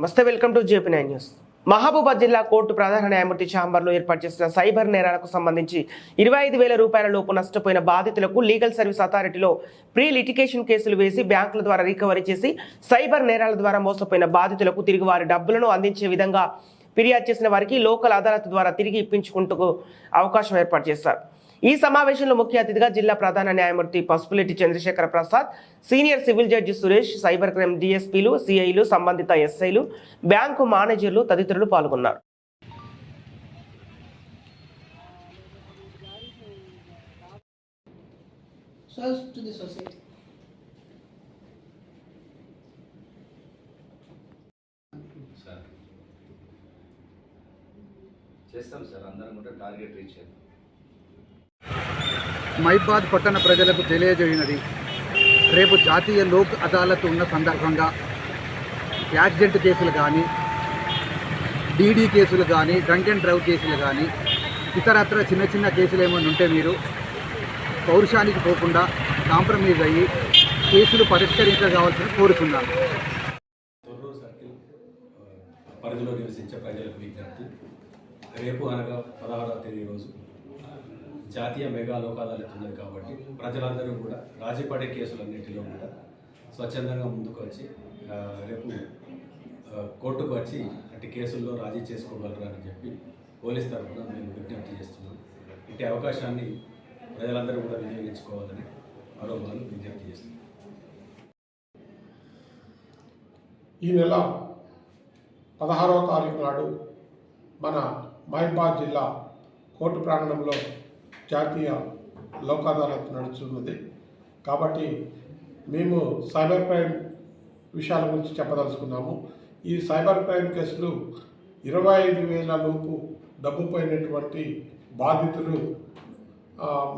నమస్తే welcome to JP nine news. Mahabubabad జిల్లా court ప్రధాన న్యాయమూర్తి ఛాంబర్లో ఏర్పాటు చేసిన సైబర్ నేరాలకు సంబంధించి ఇరవై ఐదు వేల రూపాయల లోపు నష్టపోయిన బాధితులకు లీగల్ సర్వీస్ అథారిటీలో ప్రీ లిటికేషన్ కేసులు వేసి బ్యాంకుల ద్వారా రికవరీ చేసి సైబర్ నేరాల ద్వారా మోసపోయిన బాధితులకు తిరిగి వారి డబ్బులను అందించే విధంగా ఫిర్యాదు చేసిన వారికి లోకల్ అదాలత్ ద్వారా తిరిగి ఇప్పించుకుంటూ అవకాశం ఏర్పాటు చేశారు. ఈ సమావేశంలో ముఖ్య అతిథిగా జిల్లా ప్రధాన న్యాయమూర్తి Pasupuleti Chandrasekhara Prasad senior civil judge Suresh cyber crime డిఎస్పీలు సిఐలు సంబంధిత ఎస్ఐలు బ్యాంకు మేనేజర్లు తదితరులు పాల్గొన్నారు. Serves to the society. Sir చేస్తాం సార్ అందరం కూడా టార్గెట్ రీచ్ చేద్దాం. మైబాద్ పట్టణ ప్రజలకు తెలియజేయనది. రేపు జాతీయ లోక్ అదాలత్ ఉన్న సందర్భంగా యాక్సిడెంట్ కేసులు కానీ డీడీ కేసులు కానీ డ్రంక్ అండ్ డ్రైవ్ కేసులు కానీ ఇతరత్ర చిన్న చిన్న కేసులు ఏమైనా ఉంటే మీరు పౌరుషానికి పోకుండా కాంప్రమైజ్ అయ్యి కేసులు పరిష్కరించగలవాల్సిన కోరుతున్నాను పరిధిలో నివసించే ప్రజలకు విజ్ఞప్తి. రేపు అనగా పదహారవ తేదీ రోజు జాతీయ మెగా లోక్ ఉన్నది కాబట్టి ప్రజలందరూ కూడా రాజీపడే కేసులన్నింటిలో కూడా స్వచ్ఛందంగా ముందుకు వచ్చి రేపు కోర్టుకు వచ్చి అట్టి కేసుల్లో రాజీ చేసుకోగలరు అని చెప్పి పోలీస్ తరఫున మేము విజ్ఞప్తి చేస్తున్నాం. ఇట్టి అవకాశాన్ని ప్రజలందరూ కూడా వినియోగించుకోవాలని మరో వాళ్ళు విజ్ఞప్తి చేస్తున్నాం. ఈ నెల పదహారవ తారీఖు నాడు మన మహిబాద్ జిల్లా కోర్టు ప్రాంగణంలో జాతీయ లోక్ అదాలత్ నడుస్తున్నది. కాబట్టి మేము సైబర్ క్రైమ్ విషయాల గురించి చెప్పదలుచుకున్నాము. ఈ సైబర్ క్రైమ్ కేసులు ఇరవై ఐదు వేల లోపు డబ్బు పోయినటువంటి బాధితులు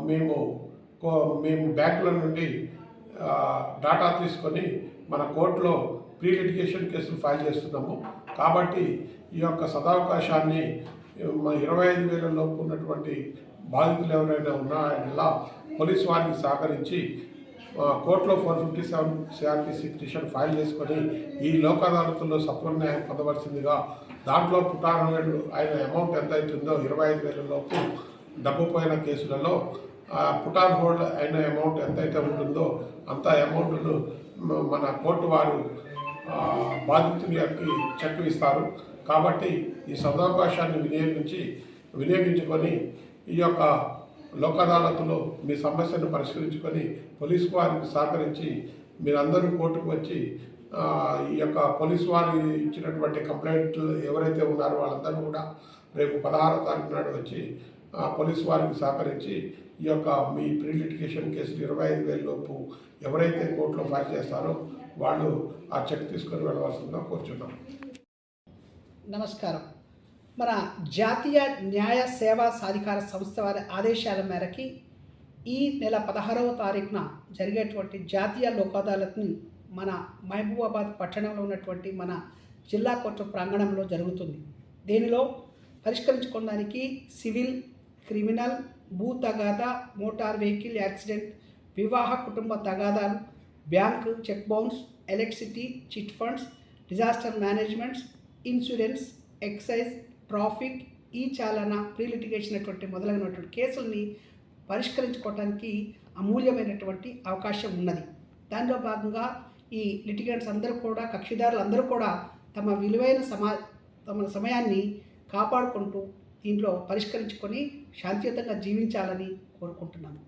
మేము కో- మేము బ్యాంకుల నుండి డాటా తీసుకొని మన కోర్టులో ప్రీ లిటిగేషన్ కేసులు ఫైల్ చేస్తున్నాము. కాబట్టి ఈ యొక్క సదావకాశాన్ని మన ఇరవై ఐదు వేల లోపు ఉన్నటువంటి బాధితులు ఎవరైనా ఉన్నాయనలా పోలీస్ వారికి సహకరించి కోర్టులో four fifty seven CrPC petition file చేసుకొని ఈ లోక్ అదాలతుల్లో సత్వర న్యాయం పొందవలసిందిగా దాంట్లో పుటాను వేలు ఆయన అమౌంట్ ఎంత అవుతుందో ఇరవై ఐదు వేల లోపు డబ్బు పోయిన కేసులలో పుటాన్ హోల్డ్ అయిన అమౌంట్ ఎంతైతే ఉంటుందో అంత అమౌంట్ను మన కోర్టు వారు బాధితులకి చెక్ ఇస్తారు కాబట్టి ఈ సదవకాశాన్ని వినియోగించి వినియోగించుకొని ఈ యొక్క లోక్ అదాలత్లో మీ సమస్యను పరిష్కరించుకొని పోలీసు వారికి సహకరించి మీరందరూ కోర్టుకు వచ్చి ఈ యొక్క పోలీసు వారు ఇచ్చినటువంటి కంప్లైంట్లు ఎవరైతే ఉన్నారో వాళ్ళందరూ కూడా రేపు పదహారో తారీఖు నాడు వచ్చి ఆ, పోలీసు వారికి సహకరించి ఈ యొక్క మీ ప్రీ లిటిగేషన్ కేసులు ఇరవై ఐదు వేల లోపు ఎవరైతే కోర్టులో ఫైల్ చేస్తారో వాళ్ళు ఆ చెక్ తీసుకొని వెళ్ళవలసిందిగా కోరుచున్నాం. నమస్కారం. మన జాతీయ న్యాయ సేవా సాధికార సంస్థ వారి ఆదేశాల మేరకి ఈ నెల పదహారవ తారీఖున జరిగేటువంటి జాతీయ లోక్ అదాలత్ని మన మహబూబాబాద్ పట్టణంలో ఉన్నటువంటి మన జిల్లా కోర్టు ప్రాంగణంలో జరుగుతుంది. దీనిలో పరిష్కరించుకోవడానికి సివిల్ క్రిమినల్ భూ తగాదా మోటార్ వెహికల్ యాక్సిడెంట్ వివాహ కుటుంబ తగాదాలు bank cheque bounce electricity chit funds disaster managements insurance excise traffic ఈ చాలన ప్రీలిటిగేషన్ అటువంటి మొదలైనటువంటి కేసుల్ని పరిష్కరించుకోవడానికి అమూల్యమైనటువంటి అవకాశం ఉన్నది. దానిలో భాగంగా ఈ లిటిగేట్స్ అందరూ కూడా కక్షిదారులు అందరూ కూడా తమ విలువైన సమా తమ సమయాన్ని కాపాడుకుంటూ దీంట్లో పరిష్కరించుకొని శాంతియుతంగా జీవించాలని కోరుకుంటున్నాను